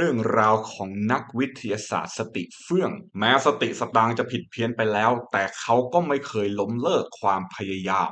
เรื่องราวของนักวิทยาศาสตร์สติเฟื่อง แม้สติสตางค์จะผิดเพี้ยนไปแล้ว แต่เขาก็ไม่เคยล้มเลิกความพยายาม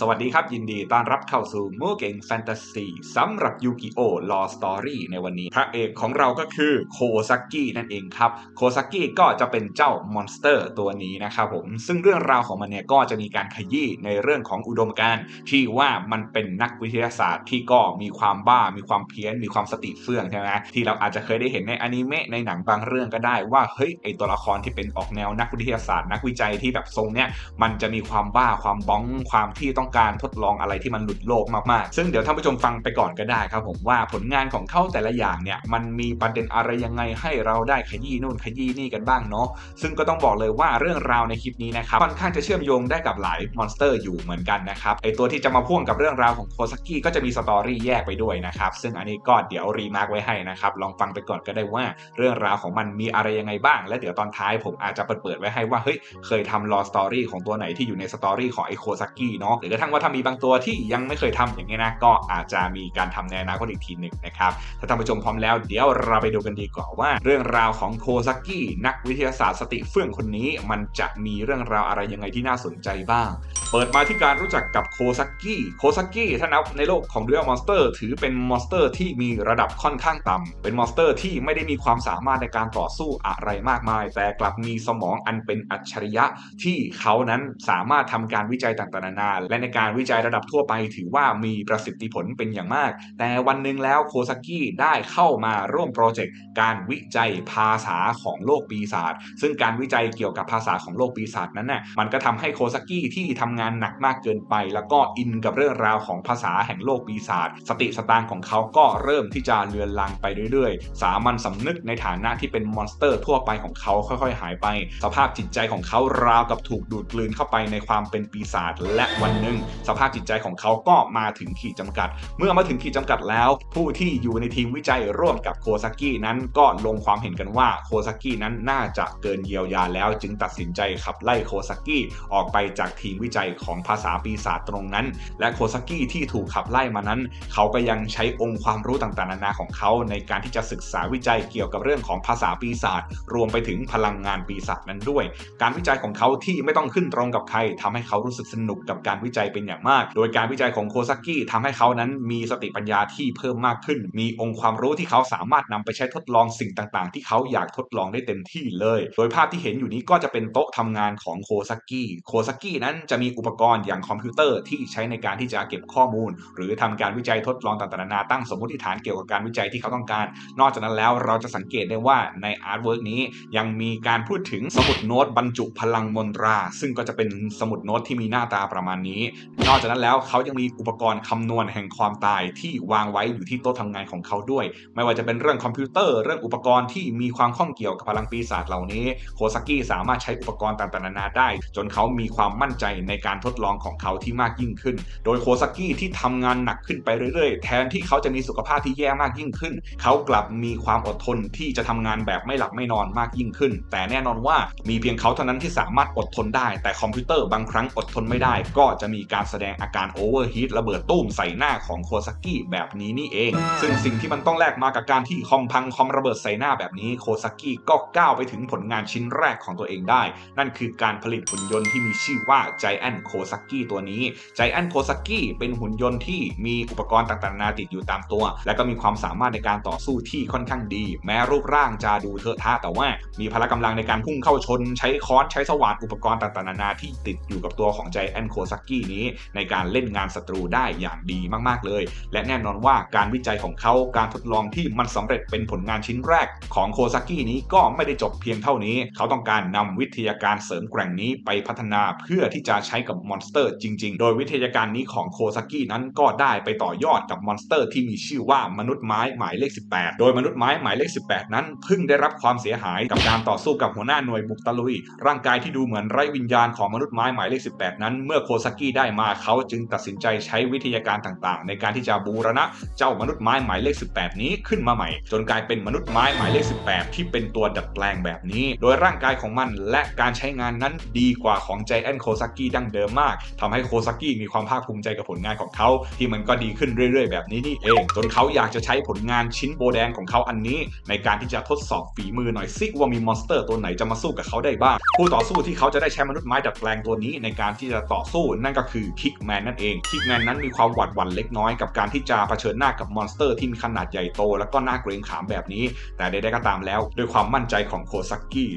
สวัสดีครับ ยินดีต้อนรับเข้าสู่มูเก่งแฟนตาซีสำหรับยูกิโอลอสตอรี่ในวันนี้ พระเอกของเราก็คือโคซักกินั่นเองครับ โคซักกิก็จะเป็นเจ้ามอนสเตอร์ตัวนี้นะครับผม ซึ่งเรื่องราวของมันเนี่ยก็จะมีการขยี้ในเรื่องของอุดมการณ์ที่ว่ามันเป็นนักวิทยาศาสตร์ที่ก็มีความบ้ามีความเพี้ยน มีความสติเฟื่องใช่ไหมที่เราอาจจะเคยได้เห็นในอนิเมะในหนังบางเรื่องก็ได้ว่าเฮ้ยไอตัวละครที่เป็นออกแนวนักวิทยาศาสตร์ นักวิจัยที่แบบทรงเนี่ยมันจะมีความบ้าความบ้องความที่ต้องการทดลองอะไรที่มันหลุดโลกมากๆ ซึ่งเดี๋ยวท่านผู้ชมฟังไปก่อนก็ได้ครับผมว่าผลงานของเขาแต่ละอย่างเนี่ยมันมีประเด็นอะไรยังไงให้เราได้ขยี้นู่นขยี้นี่กันบ้างเนาะซึ่งก็ต้องบอกเลยว่าเรื่องราวในคลิปนี้นะครับค่อนข้างจะเชื่อมโยงได้กับหลายมอนสเตอร์อยู่เหมือนกันนะครับไอตัวที่จะมาพ่วงกับเรื่องราวของโคซากิก็จะมีสตอรี่แยกไปด้วยนะครับซึ่งอันนี้ก็เดี๋ยวรีมาร์กไว้ให้นะครับลองฟังไปก่อนก็ได้ว่าเรื่องราวของมันมีอะไรยังไงบ้าง และเดี๋ยวตอนท้ายผมอาจจะเปิดเปิดไว้ให้ว่าเฮ้ยเคยทำรอสตอรี่ของตัวไหนที่อยู่ในสตอรี่ของไอโคซากิเนาะหรือกระทั่งว่าถ้ามีบางตัวที่ยังไม่เคยทำอย่างเงี้นะก็อาจจะมีการทำในอนาคตอีกทีหนึ่งนะครับถ้าท่านผู้ชมพร้อมแล้วเดี๋ยวเราไปดูกันดีกว่าว่า เรื่องราวของโคซากินักวิทยาศาสตร์สติเฟื่องคนนี้ มันจะมีเรื่องราวอะไรยังไงที่น่าสนใจบ้าง เปิดมาที่การรู้จักกับโคซากิโคซากิถ้านับในโลกของเรื่องมอนสเตอร์ถือเป็นมอนสเตอร์ที่มีระดับค่อนข้างต่ำเป็นมอนสเตอร์ที่ไม่ได้มีความสามารถในการต่อสู้อะไรมากมาย แต่กลับมีสมองอันเป็นอัจฉริยะที่เขานั้นสามารถทำการวิจัยต่างๆนานาและในการวิจัยระดับทั่วไปถือว่ามีประสิทธิผลเป็นอย่างมาก แต่วันหนึ่งแล้วโคซากิได้เข้ามาร่วมโปรเจกต์การวิจัยภาษาของโลกปีศาจซึ่งการวิจัยเกี่ยวกับภาษาของโลกปีศาจนั้นน่ะมันก็ทำให้โคซากิที่ทำงานหนักมากเกินไป แล้วก็อินกับเรื่องราวของภาษาแห่งโลกปีศาจสติสตางของเขาก็เริ่มที่จะเลือนลางไปเรื่อยๆ สามัญสำนึกในฐานะที่เป็นมอนสเตอร์ทั่วไปของเขาค่อยๆ หายไป สภาพจิตใจของเขาราวกับถูกดูดกลืนเข้าไปในความเป็นปีศาจและวันหนึ่งสภาพจิตใจของเขาก็มาถึงขีดจำกัด เมื่อมาถึงขีดจำกัดแล้ว ผู้ที่อยู่ในทีมวิจัยร่วมกับโคซากินั้นก็ลงความเห็นกันว่าโคซากินั้นน่าจะเกินเยียวยาแล้ว จึงตัดสินใจขับไล่โคซากิออกไปจากทีมวิจัยของภาษาปีศาจตรงนั้น และโคซากิที่ถูกขับไล่มานั้น เขาก็ยังใช้องค์ความรู้ต่างๆนานาของเขา ในการที่จะศึกษาวิจัยเกี่ยวกับเรื่องของภาษาปีศาจรวมไปถึงพลังงานปีศาจนั้นด้วย การวิจัยของเขาที่ไม่ต้องขึ้นตรงกับใครทำให้เขารู้สึกสนุกกับการวิจัยเป็นอย่างมาก โดยการวิจัยของโคซากิทำให้เขานั้นมีสติปัญญาที่เพิ่มมากขึ้น มีองค์ความรู้ที่เขาสามารถนำไปใช้ทดลองสิ่งต่างๆ ที่เขาอยากทดลองได้เต็มที่เลย โดยภาพที่เห็นอยู่นี้ก็จะเป็นโต๊ะทำงานของโคซากิโคซากินั้นจะมีอุปกรณ์อย่างคอมพิวเตอร์ที่ใช้ในการที่จะเก็บข้อมูล หรือทำการวิจัยทดลองต่างๆนานาตั้งสมมติฐานเกี่ยวกับการวิจัยที่เขาต้องการ นอกจากนั้นแล้วเราจะสังเกตได้ว่าในอาร์ตเวิร์กนี้ยังมีการพูดถึงสมุดโน้ตบรรจุพลังมนตรา ซึ่งก็จะเป็นสมุดโน้ตที่มีหน้าตาประมาณนี้นอกจากนั้นแล้วเขายังมีอุปกรณ์คำนวณแห่งความตายที่วางไว้อยู่ที่โต๊ะทำงานของเขาด้วย ไม่ว่าจะเป็นเรื่องคอมพิวเตอร์ เรื่องอุปกรณ์ที่มีความข้องเกี่ยวกับพลังปีศาจเหล่านี้โคซากิสามารถใช้อุปกรณ์ต่างๆนานาได้ จนเขามีความมั่นใจในการทดลองของเขาที่มากยิ่งขึ้น โดยโคซากิที่ทำงานหนักขึ้นไปเรื่อย ๆ แทนที่เขาจะมีสุขภาพที่แย่มากยิ่งขึ้น เขากลับมีความอดทนที่จะทำงานแบบไม่หลับไม่นอนมากยิ่งขึ้น แต่แน่นอนว่ามีเพียงเขาเท่านั้นที่สามารถอดทนได้ แต่คอมพิวเตอร์บางครั้งอดทนไม่ได้ ก็จะมีการแสดงอาการโอเวอร์ฮีทระเบิดตุ้มใส่หน้าของโคซากิแบบนี้นี่เอง ซึ่งสิ่งที่มันต้องแลกมากับการที่คอมพังคอมระเบิดใส่หน้าแบบนี้โคซากิก็ก้าวไปถึงผลงานชิ้นแรกของตัวเองได้ นั่นคือการผลิตหุ่นยนต์ที่มีชื่อว่า Giant k o s a k i ตัวนี้ Giant k o s a k i เป็นหุ่นยนต์ที่มีอุปกรณ์ต่างๆ นาติดอยู่ตามตัว และก็มีความสามารถในการต่อสู้ที่ค่อนข้างดี แม้รูปร่างจะดูเทอะทะแต่ว่า มีพละกำลังในการพุ่งเข้าชน ใช้ค้อนใช้สว่านอุปกรณ์ต่างๆ นานาที่ติดอยู่กับตัวของ Giant k o s a k i นี้ในการเล่นงานศัตรูได้อย่างดีมากๆเลย และแน่นอนว่าการวิจัยของเขาการทดลองที่มันสำเร็จเป็นผลงานชิ้นแรกของโคซากินี้ก็ไม่ได้จบเพียงเท่านี้ เขาต้องการนำวิทยาการเสริมแกร่งนี้ไปพัฒนาเพื่อที่จะใช้กับมอนสเตอร์จริง ๆ โดยวิทยาการนี้ของโคซากินั้นก็ได้ไปต่อยอดกับมอนสเตอร์ที่มีชื่อว่ามนุษย์ไม้หมายเลข 18 โดยมนุษย์ไม้หมายเลข 18 นั้นเพิ่งได้รับความเสียหายกับการต่อสู้กับหัวหน้าหน่วยบุกตะลุย ร่างกายที่ดูเหมือนไร้วิญญาณของมนุษย์ไม้หมายเลข 18 นั้นเมื่อโคซากิได้มาเขาจึงตัดสินใจใช้วิทยาการต่างๆ ในการที่จะบูรณะเจ้ามนุษย์ไม้หมายเลข 18 นี้ขึ้นมาใหม่ จนกลายเป็นมนุษย์ไม้หมายเลข 18 ที่เป็นตัวดัดแปลงแบบนี้ โดยร่างกายของมันและการใช้งานนั้นดีกว่าของใจแอนโคซากิดั้งเดิมมากทำให้โคซากิมีความภาคภูมิใจกับผลงานของเขา ที่มันก็ดีขึ้นเรื่อย ๆ แบบนี้นี่เอง จนเขาอยากจะใช้ผลงานชิ้นโบแดงของเขาอันนี้ ในการที่จะทดสอบฝีมือหน่อยซิว่ามีมอนสเตอร์ตัวไหนจะมาสู้กับเขาได้บ้าง ผู้ต่อสู้ที่เขาจะได้ใช้มนุษย์ไม้ดัดแปลงตัวนี้ในการที่จะต่อสู้นั่นก็คือคิกแมนนั่นเองคิกแมนนั้นมีความหวาดหวั่นเล็กน้อยกับการที่จะเผชิญหน้ากับมอนสเตอร์ที่มีขนาดใหญ่โต แล้วก็น่าเกรงขามแบบนี้ แต่ใดๆก็ตามแล้ว ด้วยความมั่นใจของโคซักกี้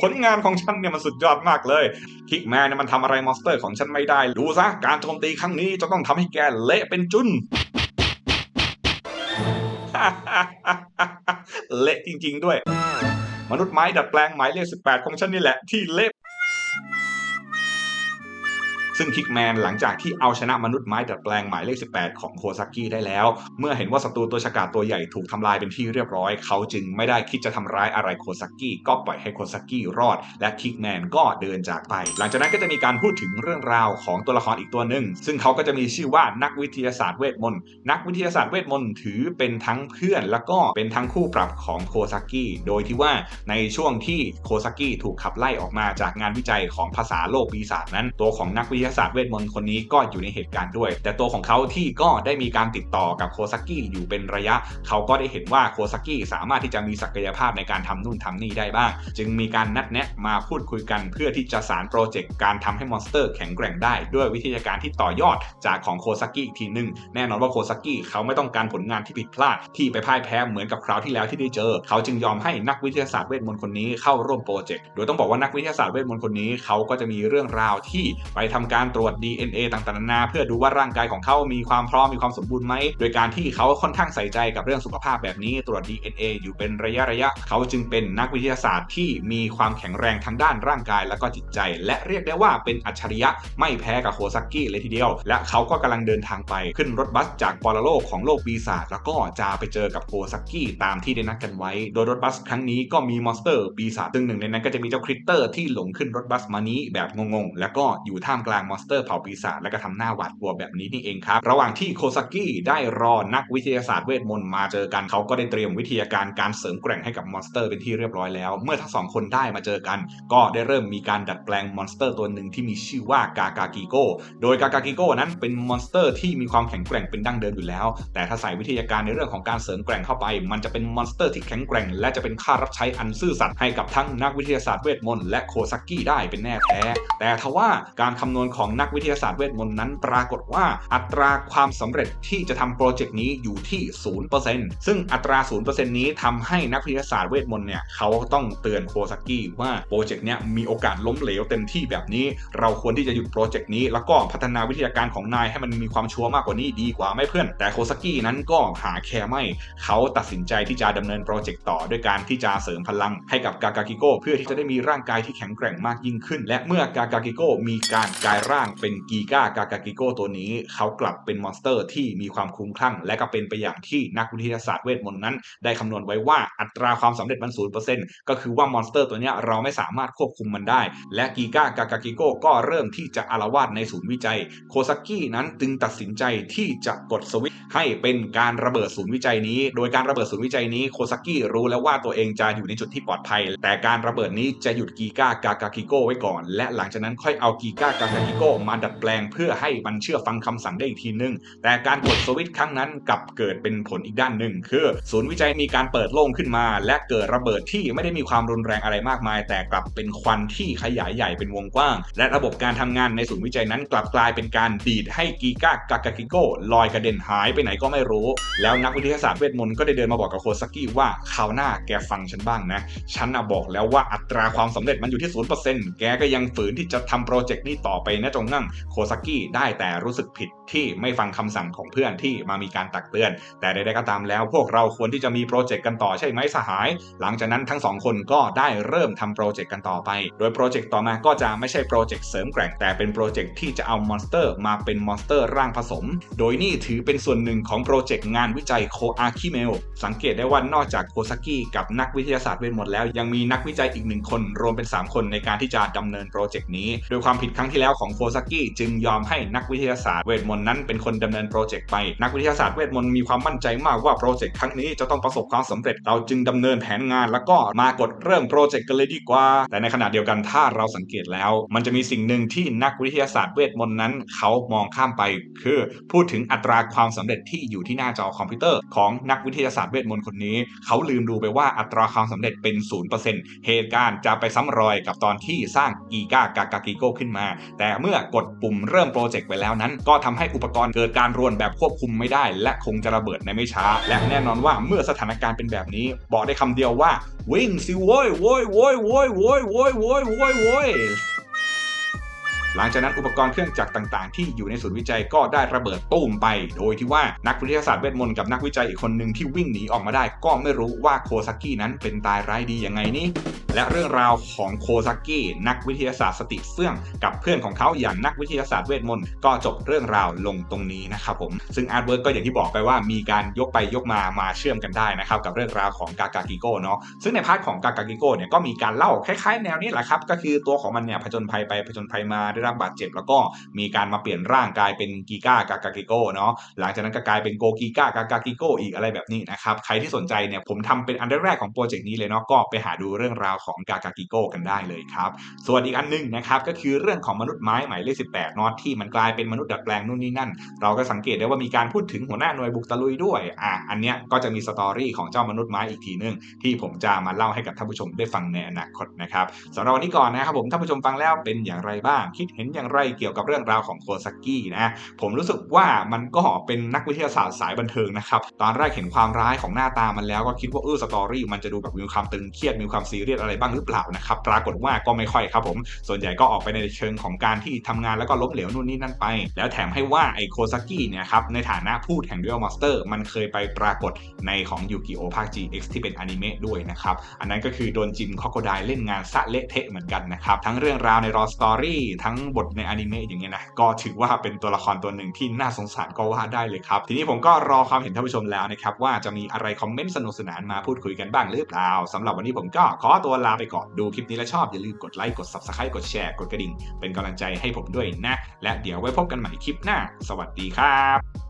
ผลงานของฉันเนี่ยมันสุดยอดมากเลยคิกแมนเนี่ยมันทำอะไรมอนสเตอร์ของฉันไม่ได้ ดูซะการโจมตีครั้งนี้จะต้องทำให้แกเละเป็นจุนเละจริง ๆ ด้วย มนุษย์ไม้ดัดแปลงหมายเลข 18 ของฉันนี่แหละที่เละ ซึ่งคิกแมนหลังจากที่เอาชนะมนุษย์ไม้ดัดแปลงหมายเลข 18 ของโคซากิได้แล้ว เมื่อเห็นว่าศัตรูตัวฉกาจตัวใหญ่ถูกทำลายเป็นที่เรียบร้อย เขาจึงไม่ได้คิดจะทำร้ายอะไรโคซากิก็ปล่อยให้โคซากิรอด และคิกแมนก็เดินจากไป หลังจากนั้นก็จะมีการพูดถึงเรื่องราวของตัวละครอีกตัวหนึ่งซึ่งเขาก็จะมีชื่อว่านักวิทยาศาสตร์เวทมนต์นักวิทยาศาสตร์เวทมนต์ถือเป็นทั้งเพื่อน แล้วก็เป็นทั้งคู่ปรับของโคซากิโดยที่ว่าในช่วงที่โคซากิถูกขับไล่ออกมาจากงานวิจัยของภาษาโลกปีศาจนั้นตัวของนักวิทยาศาสตร์เวทมนต์คนนี้ก็อยู่ในเหตุการณ์ด้วย แต่ตัวของเขาที่ก็ได้มีการติดต่อกับโคซากิอยู่เป็นระยะ เขาก็ได้เห็นว่าโคซากิสามารถที่จะมีศักยภาพในการทำนู่นทำนี่ได้บ้าง จึงมีการนัดแนะมาพูดคุยกันเพื่อที่จะสารโปรเจกต์การทำให้มอนสเตอร์แข็งแกร่งได้ ด้วยวิทยาการที่ต่อยอดจากของโคซากิอีกทีหนึ่งแน่นอนว่าโคซากิเขาไม่ต้องการผลงานที่ผิดพลาดที่ไปพ่ายแพ้เหมือนกับคราวที่แล้วที่ได้เจอ เขาจึงยอมให้นักวิทยาศาสตร์เวทมนต์คนนี้เข้าร่วมโปรเจกต์โดยต้องบอกว่านักวิทยาศาสตร์เวทมนต์คนนี้เขาก็จะมีเรื่องราวที่ไปทำการตรวจ DNA ต่างๆนานาเพื่อดูว่าร่างกายของเขามีความพร้อมมีความสมบูรณ์ไหมโดยการที่เขาค่อนข้างใส่ใจกับเรื่องสุขภาพแบบนี้ตรวจ DNA อยู่เป็นระยะระยะเขาจึงเป็นนักวิทยาศาสตร์ที่มีความแข็งแรงทั้งด้านร่างกายและก็จิตใจ และเรียกได้ว่าเป็นอัจฉริยะไม่แพ้กับโคซากิเลยทีเดียว และเขาก็กำลังเดินทางไปขึ้นรถบัสจากปอรโลกของโลกปีศาจแล้วก็จะไปเจอกับโคซากิตามที่ได้นัดกันไว้ โดยรถบัสครั้งนี้ก็มีมอนสเตอร์ปีศาจซึ่งหนึ่งในนั้นก็จะมีเจ้าคริตเตอร์ที่หลงขึ้นรถบัสมานี้แบบงงๆ แล้วก็อยู่ท่ามกลางมอนสเตอร์เผาปีศาจและก็ทำหน้าหวาดกลัวแบบนี้นี่เองครับ ระหว่างที่โคซากิได้รอนักวิทยาศาสตร์เวทมนต์มาเจอกันเขาก็ได้เตรียมวิทยาการการเสริมแกร่งให้กับมอนสเตอร์เป็นที่เรียบร้อยแล้ว เมื่อทั้งสองคนได้มาเจอกัน ก็ได้เริ่มมีการดัดแปลงมอนสเตอร์ตัวหนึ่งที่มีชื่อว่ากากากิโกโดยกากากิโกนั้นเป็นมอนสเตอร์ที่มีความแข็งแกร่งเป็นดั้งเดิมอยู่แล้ว แต่ถ้าใส่วิทยาการในเรื่องของการเสริมแกร่งเข้าไป มันจะเป็นมอนสเตอร์ที่แข็งแกร่ง และจะเป็นค่ารับใช้อันซื่อสัตย์ให้กับทั้งนักวิทยาศาสตร์เวทมนต์และโคซากิได้เป็นแน่แท้แต่ทว่าการคำนวณของนักวิทยาศาสตร์เวทมนต์นั้นปรากฏว่าอัตราความสำเร็จที่จะทำโปรเจกต์นี้อยู่ที่ 0%ซึ่งอัตรา 0%นี้ทำให้นักวิทยาศาสตร์เวทมนต์เนี่ยเขาต้องเตือนโคซากิว่าโปรเจกต์เนี้ยมีโอกาสล้มเหลวเต็มที่แบบนี้ เราควรที่จะหยุดโปรเจกต์นี้ แล้วก็พัฒนาวิทยาการของนายให้มันมีความชัวร์มากกว่านี้ดีกว่าไม่เพื่อน แต่โคซากินั้นก็หาแคร์ไม่ เขาตัดสินใจที่จะดำเนินโปรเจกต์ต่อด้วยการที่จะเสริมพลังให้กับกากากิโกเพื่อที่จะได้มีร่างกายที่แข็งแกร่งมากยิ่งขึ้น และเมื่อกากากิโกมีการกลายร่างเป็นกีก้ากากากิโกตัวนี้ เขากลับเป็นมอนสเตอร์ที่มีความคุ้มคลั่ง และก็เป็นไปอย่างที่นักวิทยาศาสตร์เวทมนต์นั้น ได้คำนวณไว้ว่าอัตราความสำเร็จมันศูนย์เปอร์เซ็นต์ก็คือว่ามอนสเตอร์ตัวนี้เราไม่สามารถควบคุมมันได้ และกีก้ากากากิโกก็เริ่มที่จะอารวาสในศูนย์วิจัย โคซากินั้นจึงตัดสินใจที่จะกดสวิตช์ให้เป็นการระเบิดศูนย์วิจัยนี้ โดยการระเบิดศูนย์วิจัยนี้โคซากิรู้แล้วว่าตัวเองจะอยู่ในจุดที่ปลอดภัย แต่การระเบิดนี้จะหยุดกีก้ากากากิโกไว้ก่อน และหลังจากนั้นค่อยเอากีก้ากากากิโกมาดัดแปลงเพื่อให้มันเชื่อฟังคำสั่งได้อีกทีนึง แต่การกดสวิตช์ครั้งนั้นกลับเกิดเป็นผลอีกด้านหนึ่ง คือศูนย์วิจัยมีการเปิดโล่งขึ้นมา และเกิดระเบิดที่ไม่ได้มีความรุนแรงอะไรมากมาย แต่กลับเป็นควันที่ขยายใหญ่เป็นวงกว้าง และระบบการทำงานในศูนย์วิจัยนั้นกลับกลายเป็นการดีดให้กีก้ากากากิโก้ลอยกระเด็นหายไปไหนก็ไม่รู้ แล้วนักวิทยาศาสตร์เวทมนต์ก็ได้เดินมาบอกกับโคซากิว่าคราวหน้าแกฟังฉันบ้างนะ ฉันน่ะบอกแล้วว่าอัตราความสำเร็จมันอยู่ที่ศูนย์เปอร์เซ็นต์แกก็ยังฝืนที่จะทำโปรเจกต์นี้ต่อไปนะจงงั่งโคซากิได้แต่รู้สึกผิดที่ไม่ฟังคำสั่งของเพื่อนที่มามีการตักเตือน แต่ใดๆก็ตามแล้ว พวกเราควรที่จะมีโปรเจกต์กันต่อใช่ไหมสหาย หลังจากนั้นทั้งสองคนก็ได้เริ่มทำโปรเจกต์กันต่อไป โดยโปรเจกต์ต่อมาก็จะไม่ใช่โปรเจกต์เสริมแกร่งแต่เป็นโปรเจกต์ที่จะเอามอนสเตอร์มาเป็นมอนสเตอร์ร่างผสม โดยนี่ถือเป็นส่วนหนึ่งของโปรเจกต์งานวิจัยโคอาคิเมลสังเกตได้ว่านอกจากโคซากิกับนักวิทยาศาสตร์เวทมนต์แล้ว ยังมีนักวิจัยอีกหนึ่งคน รวมเป็น 3 คนในการที่จะดำเนินโปรเจกต์นี้ โดยความผิดครั้งที่แล้วของโคซากิจึงยอมให้นักวิทยาศาสตร์เวทมนต์นั้นเป็นคนดำเนินโปรเจกต์ไป นักวิทยาศาสตร์เวทมนต์มีความมั่นใจมากว่าโปรเจกต์ครั้งนี้จะต้องประสบความสำเร็จเราจึงดำเนินแผนงาน แล้วก็มากดเริ่มโปรเจกต์กันเลยดีกว่า แต่ในขณะเดียวกันถ้าเราสังเกตแล้ว มันจะมีสิ่งหนึ่งที่นักวิทยาศาสตร์เวทมนต์นั้น เขามองข้ามไป คือพูดถึงอัตราความสำเร็จที่อยู่ที่หน้าจอคอมพิวเตอร์ของนักวิทยาศาสตร์เวทมนต์คนนี้ เขาลืมดูไปว่าอัตราความสำเร็จเป็น 0%เหตุการณ์จะไปซ้ำรอยกับตอนที่สร้างอีกากากากิโกขึ้นมา แต่เมื่อกดปุ่มเริ่มโปรเจกต์ไปแล้วนั้น ก็ทำให้อุปกรณ์เกิดการรวนแบบควบคุมไม่ได้ และคงจะระเบิดในไม่ช้า และแน่นอนว่าเมื่อสถานการณ์เป็นแบบนี้ บอกได้คำเดียวว่าวิ่งสิว้ยโว้ยโว้ยโว้ยโว้ยโว้ยโว้ยโว้ยโว้ย หลังจากนั้นอุปกรณ์เครื่องจักรต่างๆ ที่อยู่ในศูนย์วิจัยก็ได้ระเบิดตุ้มไป โดยที่ว่านักวิทยาศาสตร์เวทมนต์กับนักวิจัยอีกคนหนึ่งที่วิ่งหนีออกมาได้ ก็ไม่รู้ว่าโคซากินั้นเป็นตายร้ายดียังไงนี่และเรื่องราวของโคซากินักวิทยาศาสตร์สติเฟื่องกับเพื่อนของเขาอย่างนักวิทยาศาสตร์เวทมนต์ก็จบเรื่องราวลงตรงนี้นะครับผมซึ่งอาร์ตเวิร์กก็อย่างที่บอกไปว่ามีการยกไปยกมามาเชื่อมกันได้นะครับกับเรื่องราวของกากากิโก้เนาะซึ่งในพาร์ทของกากากิโกเนี่ยก็มีการเล่าคล้ายๆ แนวนี้แหละครับก็คือตัวของมันเนี่ยผจญภัยไปผจญภัยมาได้รับบาดเจ็บ แล้วก็มีการมาเปลี่ยนร่างกายเป็นกีก้ากากากิโกเนาะหลังจากนั้นก็กลายเป็นโกกีก้ากากากิโกอีกอะไรแบบนี้นะครับใครที่สนใจเนี่ยผมทำเป็นอันแรกของโปรเจกต์นี้เลยเนาะก็ไปหาดูเรื่องราวของกากากิโกกันได้เลยครับส่วนอีกอันหนึงนะครับก็คือเรื่องของมนุษย์ไม้หมายเลข18เนอตที่มันกลายเป็นมนุษย์ดัดแปลงนู่นนี่นั่น เราก็สังเกตได้ว่ามีการพูดถึงหัวหน้าหน่วยบุกตะลุยด้วยอะอันเนี้ยก็จะมีสตอรี่ของเจ้ามนุษย์ไม้อีกทีนึงที่ผมจะมาเล่าให้กับท่านผู้ชมได้ฟังในอนาคตนะครับสำหรับวันนี้ก่อนนะครับผมท่านผู้ชมฟังแล้วเป็นอย่างไรบ้างคิดเห็นอย่างไรเกี่ยวกับเรื่องราวของโคซากินะผมรู้สึกว่ามันก็เป็นนักวิทยาศาสตร์สายบันเทิงนะครับตอนแรกเห็นความร้ายของหน้าตามันแล้วก็คิดว่าเออสตอรี่มันจะดูแบบมีความตึงเครียดมีความซีเรียสอะไรบ้างหรือเปล่านะครับปรากฏว่าก็ไม่ค่อยครับผม ส่วนใหญ่ก็ออกไปในเชิงของการที่ทำงานแล้วก็ล้มเหลวนู่นนี่นั่นไป แล้วแถมให้ว่าไอโคซากิเนี่ยครับในฐานะผู้แห่งด u ว l ม a สเตอร์มันเคยไปปรากฏในของยูกิโอภาค GX ที่เป็นอนิเมะด้วยนะครับอันนั้นก็คือโดนจินคอกโกไดเล่นงานสะเละเทะเหมือนกันนะครับทั้งเรื่องราวในรอสตอรี่ทั้งบทในอนิเมะอย่างเงี้ยนะก็ถือว่าเป็นตัวละครตัวหนึ่งที่น่าสงสารก็ว่าได้เลยครับ ทีนี้ผมก็รอความเห็นท่านผู้ชมแล้วนะครับ ว่าจะมีอะไรคอมเมนต์สนุกสนานมาพูดคุยกันบ้างหรือเปล่าสำหรับวันนี้ผมก็ขอตัวลาไปก่อนดูคลิปนี้แล้วชอบอย่าลืมกดไลค์กด subscribe กดแชร์กดกระดิ่ง เป็นกำลังใจให้ผมด้วยนะ และเดี๋ยวไว้พบกันใหม่คลิปหน้า สวัสดีครับ